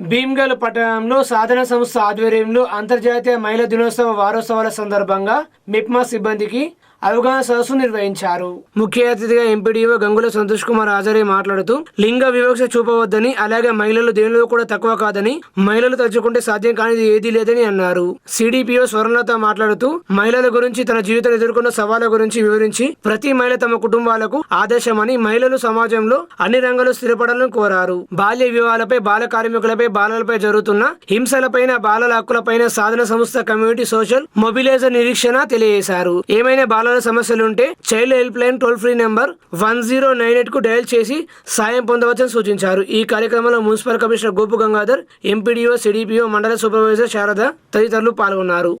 భీమ్గల్ పట్టణంలో సాధన సంస్థ ఆధ్వర్యంలో అంతర్జాతీయ మహిళా దినోత్సవ వారోత్సవాల సందర్భంగా మిప్మా సిబ్బందికి అవగాహన సదస్సు నిర్వహించారు. ముఖ్య అతిథిగా ఎంపీడీఓ గంగుల సంతోష్ కుమార్ హాజరై మాట్లాడుతూ లింగ వివక్ష చూపవద్దని అలాగే మహిళలు దేనిలో కూడా తక్కువ కాదని మహిళలు తలుచుకుంటే సాధ్యం కానిది ఏదీ లేదని అన్నారు. సిడిపిఓ స్వర్ణలత మాట్లాడుతూ మహిళల గురించి తన జీవితం ఎదుర్కొన్న సవాళ్ళ గురించి వివరించి ప్రతి మహిళ తమ కుటుంబాలకు ఆదర్శమని మహిళలు సమాజంలో అన్ని రంగాలు స్థిరపడాలని కోరారు. బాల్య వివాహాలపై బాల కార్మికులపై బాలలపై జరుగుతున్న హింసలపైన బాలల హక్కులపైన సాధన సంస్థ కమ్యూనిటీ సోషల్ మొబిలైజర్ నిరీక్షణ తెలియజేశారు. ఏమైనా బాల బాలల సమస్యలుంటే child helpline toll free number one zero nine ఎయిట్కు dial చేసి సాయం పొందవచ్చని సూచించారు. ఈ కార్యక్రమంలో municipal commissioner Gopu Gangadhar MPDO CDPO mandal supervisor Sharada తదితరులు పాల్గొన్నారు.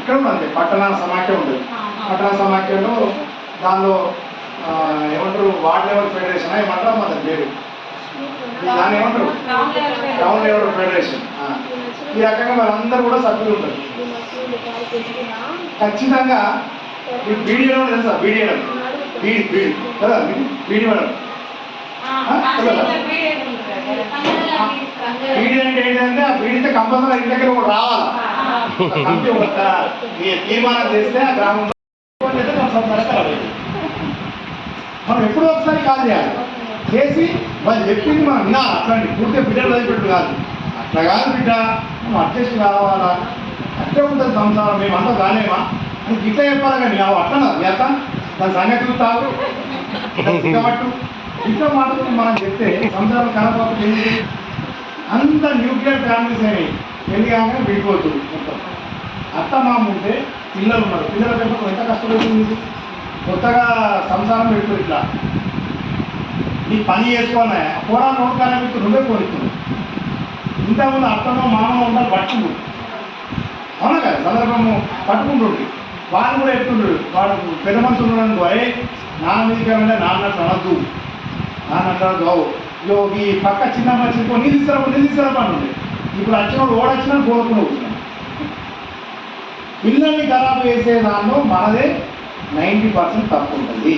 ఇక్కడ పట్టణ సమాఖ్య పట్టణ సమాఖ్యలో దానిలో ఏమంటారు వార్డ్ లెవెల్ ఫెడరేషన్ ఏమంటారు మన పేరు దాన్ని ఏమంటారు? Town level federation. ఈ రకంగా వాళ్ళందరూ కూడా సభ్యులు ఉంటారు. ఖచ్చితంగా ఈ బీడీ మేడం తెలుసా? బీడీ మేడం. బీడి బీడి. కదా? బీడీ మేడం. బీడీ అంటే ఏంటంటే ఆ బీడీతో కంపల్సరీ ఇంటి దగ్గర ఒకటి రావాలా? తీర్మానం చేస్తే ఆ గ్రామంలో మనం ఎప్పుడో ఒకసారి కాల్ చేయాలి. చేసి వాళ్ళు చెప్పింది మనం వినాలి. అట్లాంటి పూర్తిగా బిడ్డలు వదిలిపెట్టు కాదు. అట్లా కాదు బిడ్డ. నువ్వు అడ్జస్ట్ కావాలా? అట్లే ఉంటుంది సంసారం మేమంతా కాలేమా అని గిట్ట చెప్పాలి కానీ నువ్వు అట్లా మీ దాని సంగతి చూస్తావు? కాబట్టి ఇంట్లో మాటలు మనం చెప్తే సంసారం కనపడకపోతే ఏంటి? అంత న్యూక్లియర్ ఫ్యామిలీస్ అని పెళ్ళి కాగానే విడిపోతుంది మొత్తం. అత్త మామ ఉంటే పిల్లలు ఉన్నారు. పిల్లల పెంపకం ఎంత కష్టపడుతుంది? కొత్తగా సంసారం పెడుతుంది ఇట్లా. నీ పని చేసుకోవాలి కూడా నోట్ కానీ నువ్వే కోరుతుంది ఇంతకుముందు అత్తనో మామో ఉండాలి పట్టుకుంటు అవునా కదా? సందర్భము పట్టుకుంటుండ్రు. వాళ్ళు కూడా ఎత్తుండ్రు వాడు పెద్ద మనుషులు ఉన్నాడు అరే నా మీదకి ఏమైనా నాన్న అనద్దు నాన్న అంటారు ఇగో ఈ పక్క చిన్న మనిషి నీళ్ళు తీసుకురా నీళ్ళు తీసుకురా పని ఇప్పుడు వచ్చినప్పుడు ఓడొచ్చినా కోరుకుని అవుతున్నాను పిల్లల్ని ఖరాబు చేసే దానిలో మనదే నైంటీ పర్సెంట్ తప్పు ఉంటుంది.